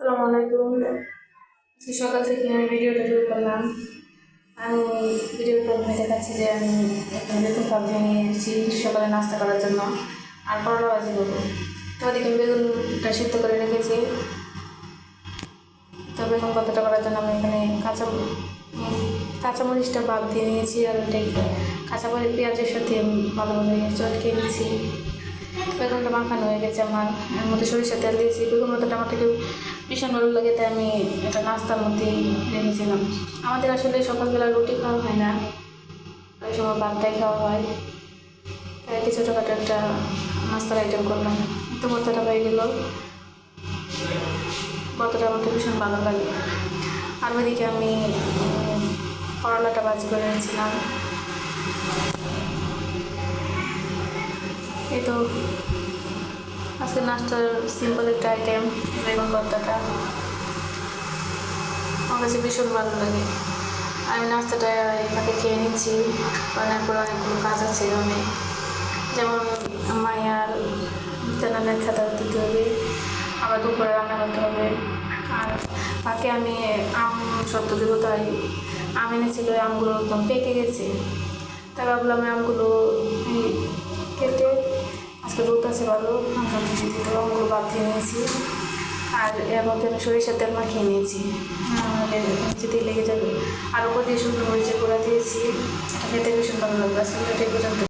আসসালামু আলাইকুম। সকাল থেকে আমি ভিডিওটা শুরু করলাম। আমি ভিডিওর প্রথমে দেখাচ্ছি যে আমি বেগুন সবজি নিয়ে এসেছি সকালে নাস্তা করার জন্য। আর করলা ভাজি করব। তো ওদিকে বেগুনটা সিদ্ধ করে রেখেছি। তো বেগুন কতটা করার জন্য আমি এখানে কাঁচা কাঁচামরিচটা বাদ দিয়ে নিয়েছি আর ওটাই কাঁচামরিচ পেঁয়াজের সাথে ভালোভাবে চটকে নিয়েছি। বেগুনটা মাখানো হয়ে গেছে আমার। এর মধ্যে সরিষার তেল দিয়েছি। বেগুন মতো আমার একটু ভীষণ ভালো লাগে, তাই আমি একটা নাস্তার মধ্যেই রেখেছিলাম আমাদের আসলে সকালবেলা রুটি খাওয়া হয় না ওই সময় ভাতটাই খাওয়া হয়। তাই কিছু ছোটোখাটো একটা নাস্তার আইটেম করলাম। তো ভর্তাটা হয়ে গেল। ভর্তাটা আমার ভীষণ ভালো লাগে। আর ওইদিকে আমি করলাটা ভাজি করে নিয়েছিলাম এই তো। আজকে নাস্তার সিম্পল একটা আইটেম বেগুন ভর্তাটা আমার কাছে ভীষণ ভালো লাগে। আমি নাস্তাটা এখানে খেয়ে নিচ্ছি। কারণ এরপর অনেকগুলো কাজ আছে অনেক যেমন মায়ার তেনামের খাতা দিতে হবে। আবার দুপুরে রান্না করতে হবে। আর তাকে আমি আম সত্য দেবো, তাই আম এনেছিল আমগুলো একদম পেকে গেছে। তাই ভাবলাম আমগুলো কেটে রোদ আছে ভালো লবঙ্গ বাদ দিয়ে নিয়েছি। আর এর মধ্যে আমি সরিষার তেল মাখিয়ে নিয়েছি। যেতেই লেগে যাবে। আর ওপর দিয়ে শুকনো মরিচের গুঁড়া দিয়েছি। খেতে ভীষণ ভালো লাগবে আজকে পর্যন্ত